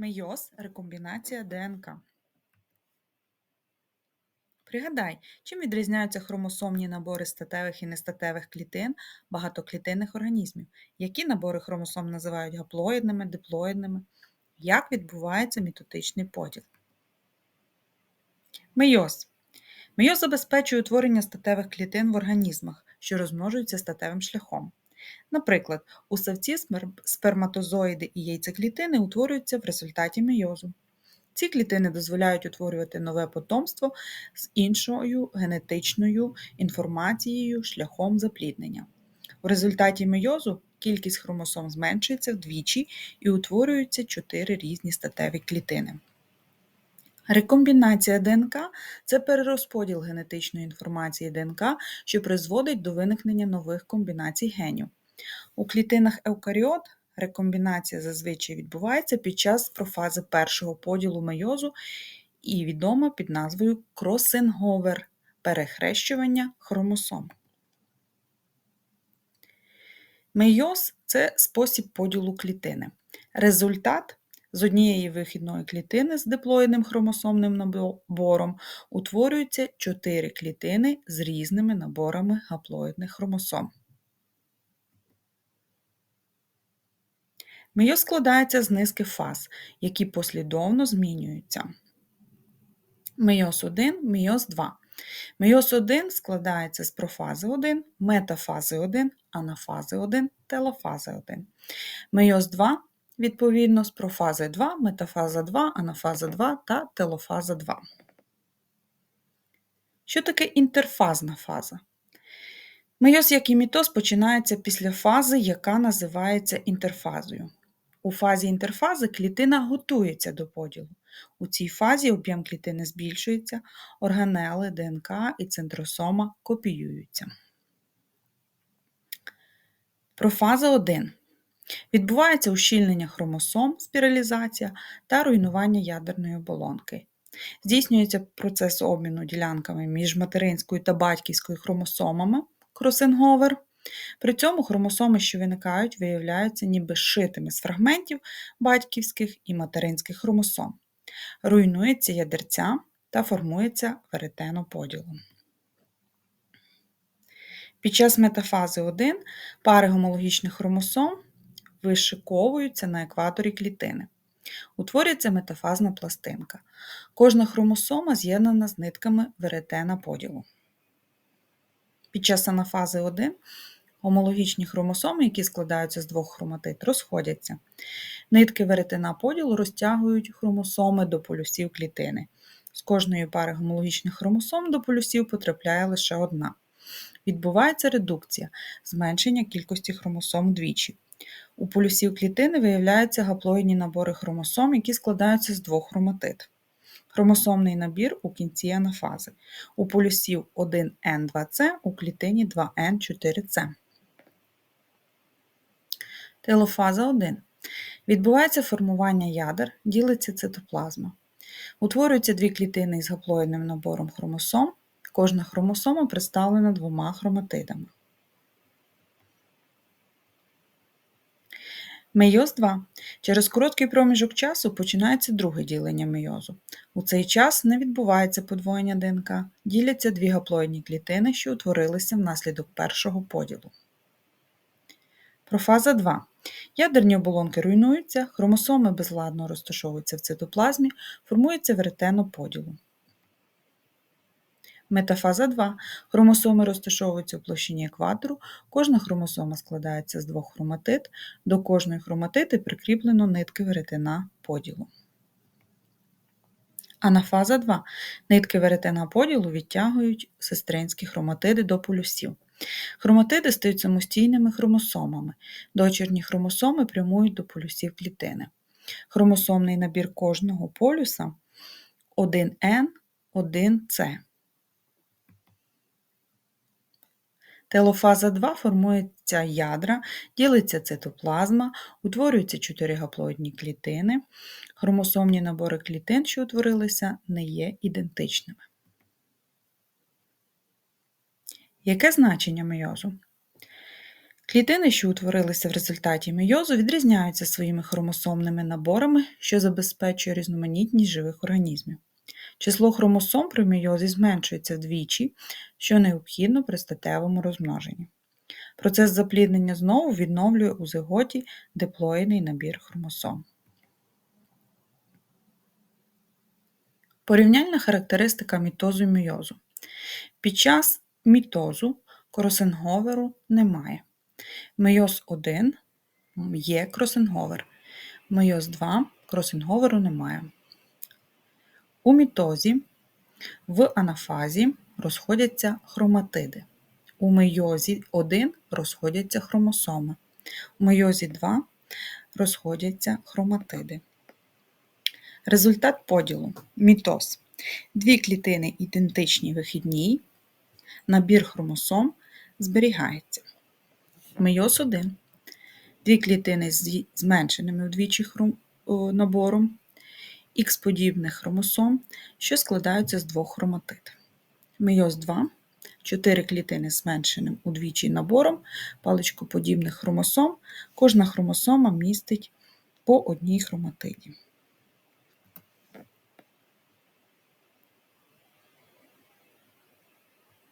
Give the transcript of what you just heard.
Мейоз рекомбінація ДНК. Пригадай, чим відрізняються хромосомні набори статевих і нестатевих клітин багатоклітинних організмів, які набори хромосом називають гаплоїдними, диплоїдними, як відбувається мітотичний поділ. Мейоз. Мейоз забезпечує утворення статевих клітин в організмах, що розмножуються статевим шляхом. Наприклад, у савці сперматозоїди і яйцеклітини утворюються в результаті мейозу. Ці клітини дозволяють утворювати нове потомство з іншою генетичною інформацією шляхом запліднення. В результаті мейозу кількість хромосом зменшується вдвічі і утворюються чотири різні статеві клітини. Рекомбінація ДНК це перерозподіл генетичної інформації ДНК, що призводить до виникнення нових комбінацій генів. У клітинах еукаріот рекомбінація зазвичай відбувається під час профази першого поділу мейозу і відома під назвою кросинговер перехрещування хромосом. Мейоз це спосіб поділу клітини. Результат з однієї вихідної клітини з диплоїдним хромосомним набором утворюються чотири клітини з різними наборами гаплоїдних хромосом. Мейоз складається з низки фаз, які послідовно змінюються. Мейоз 1, мейоз 2. Мейоз 1 складається з профази 1, метафази 1, анафази 1, телофази 1. Мейоз 2 відповідно з профази 2, метафаза 2, анафаза 2 та телофаза 2. Що таке інтерфазна фаза? Мейоз, як і мітоз, починається після фази, яка називається інтерфазою. У фазі інтерфази клітина готується до поділу. У цій фазі об'єм клітини збільшується, органели, ДНК і центросома копіюються. Профаза 1. Відбувається ущільнення хромосом, спіралізація та руйнування ядерної оболонки. Здійснюється процес обміну ділянками між материнською та батьківською хромосомами кросинговер. При цьому хромосоми, що виникають, виявляються ніби зшитими з фрагментів батьківських і материнських хромосом. Руйнується ядерця та формується веретено Під час метафази 1 пари гомологічних хромосом вишиковуються на екваторі клітини. Утворюється метафазна пластинка. Кожна хромосома з'єднана з нитками веретена поділу. Під час анафази 1 гомологічні хромосоми, які складаються з двох хроматид, розходяться. Нитки веретена поділу розтягують хромосоми до полюсів клітини. З кожної пари гомологічних хромосом до полюсів потрапляє лише одна. Відбувається редукція, зменшення кількості хромосом вдвічі. У полюсів клітини виявляються гаплоїдні набори хромосом, які складаються з двох хроматид. Хромосомний набір у кінці анафази. У полюсів 1N2C у клітині 2N4C. Телофаза 1. Відбувається формування ядер, ділиться цитоплазма. Утворюються дві клітини із гаплоїдним набором хромосом. Кожна хромосома представлена двома хроматидами. Мейоз 2. Через короткий проміжок часу починається друге ділення мейозу. У цей час не відбувається подвоєння ДНК, діляться дві гаплоїдні клітини, що утворилися внаслідок першого поділу. Профаза 2. Ядерні оболонки руйнуються, хромосоми безладно розташовуються в цитоплазмі, формується веретено поділу. Метафаза 2. Хромосоми розташовуються в площині екватору, кожна хромосома складається з двох хроматид, до кожної хроматиди прикріплено нитки веретена поділу. Анафаза 2. Нитки веретена поділу відтягують сестринські хроматиди до полюсів. Хроматиди стають самостійними хромосомами. Дочірні хромосоми прямують до полюсів клітини. Хромосомний набір кожного полюса 1N, 1C. Телофаза 2 формується ядра, ділиться цитоплазма, утворюються чотири гаплоїдні клітини. Хромосомні набори клітин, що утворилися, не є ідентичними. Яке значення мейозу? Клітини, що утворилися в результаті мейозу, відрізняються своїми хромосомними наборами, що забезпечує різноманітність живих організмів. Число хромосом при мейозі зменшується вдвічі, що необхідно при статевому розмноженні. Процес запліднення знову відновлює у зиготі диплоїдний набір хромосом. Порівняльна характеристика мітозу і мейозу. Під час мітозу кросинговеру немає. Мейоз 1 є кросинговер. Мейоз 2 кросинговеру немає. У мітозі в анафазі розходяться хроматиди. У мейозі 1 розходяться хромосоми. У мейозі 2 розходяться хроматиди. Результат поділу мітоз. Дві клітини ідентичні вихідній, набір хромосом зберігається. Мейоз 1. Дві клітини з зменшеними вдвічі набором х-подібних хромосом, що складаються з двох хроматид. Мейоз 2. Чотири клітини з зменшеним удвічі набором паличкоподібних хромосом. Кожна хромосома містить по одній хроматиді.